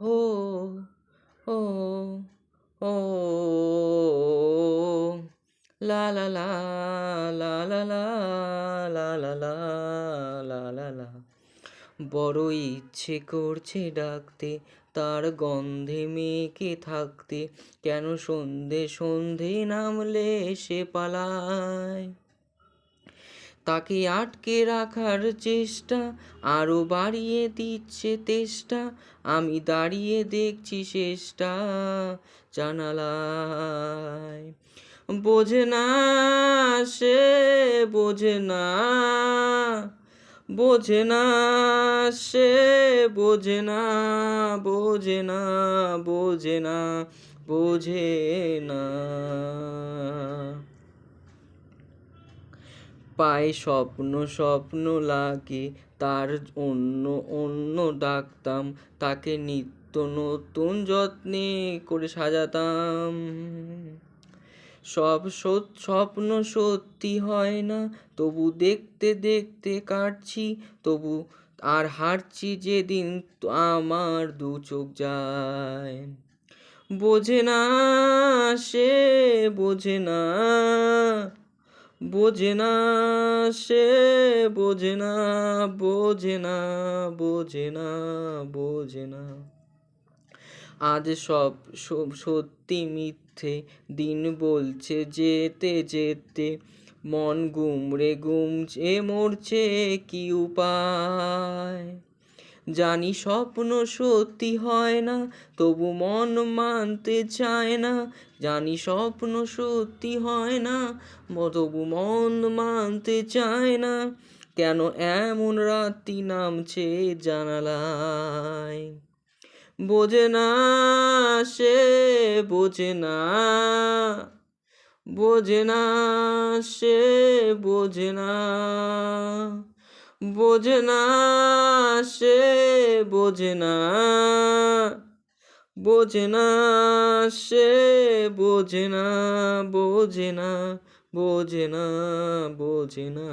ও ও ও লা লা লা লা লা লা লা লা লা লা লা লা বড় ইচ্ছে করছে ডাকতে তার গন্ধে মেয়েকে থাকতে কেন সন্ধে সন্ধে নামলে সে পালায় তাকে আটকে রাখার চেষ্টা, আরও বাড়িয়ে দিচ্ছে তেষ্টা। আমি দাঁড়িয়ে দেখছি শেষটা জানালায়। বোঝে না সে, বোঝে না বোঝে না সে, বোঝে না বোঝে না বোঝে না বোঝে না। পায় স্বপ্ন স্বপ্ন লাগে তার অন্য অন্য ডাকতাম, তাকে নিত্য নতুন যত্নে করে সাজাতাম। সব স্বপ্ন সত্যি হয় না, তবু দেখতে দেখতে কাটছি, তবু আর হারছি যেদিন আমার দু চোখ যায়। বোঝে না সে, বোঝে না বোঝে না সে, বোঝে না বোঝে না বোঝে না বোঝে না। আজ সব সত্যি মিথ্যে, দিন বলছে যেতে যেতে, মন গুমড়ে গুমছে, মরছে, কি উপায়? জানি স্বপ্ন সত্যি হয় না, তবু মন মানতে চায় না। জানি স্বপ্ন সত্যি হয় না, তবু মন মানতে চায় না। কেন এমন রাত্রি নামছে জানালায়? বোঝে না সে, বোঝে না বোঝে না সে, বোঝে না। বোঝে না সে, বোঝে না। বোঝে না সে, বোঝে না বোঝে না বোঝে না বোঝে না।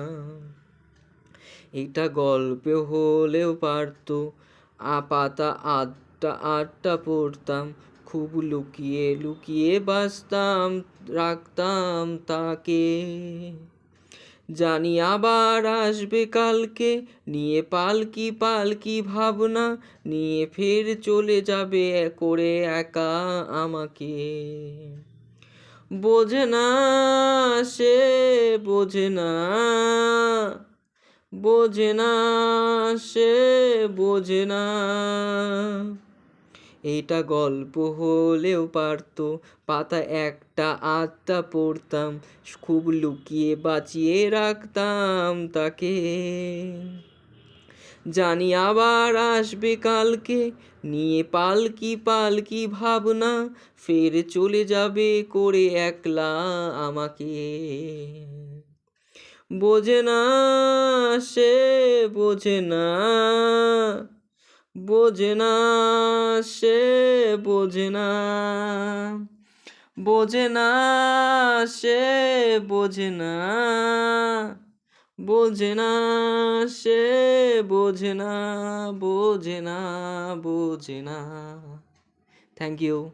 এটা গল্পে হলেও পারতো। আ পাতা আটটা আটটা পড়তাম, খুব লুকিয়ে লুকিয়ে বাসতাম রাখতাম তাকে। জানি আবার আসবে কালকে। নিয়ে পালকি পালকি ভাবনা, নিয়ে ফের চলে যাবে করে একা আমাকে। বোঝে না সে, বোঝে না বোঝে না সে, বোঝে না। এটা গল্প হলেও পারতো। পাতা একটা আত্মা পড়তাম, খুব লুকিয়ে বাঁচিয়ে রাখতাম তাকে। জানি আবার আসবে কালকে, নিয়ে পালকি পালকি ভাবনা, ফের চলে যাবে করে একলা আমাকে। বোঝে না সে, বোঝে না বোঝে না সে, বোঝে না। বোঝে না সে, বোঝে না। বোঝে না সে, বোঝে না বোঝে না বোঝে না। Thank you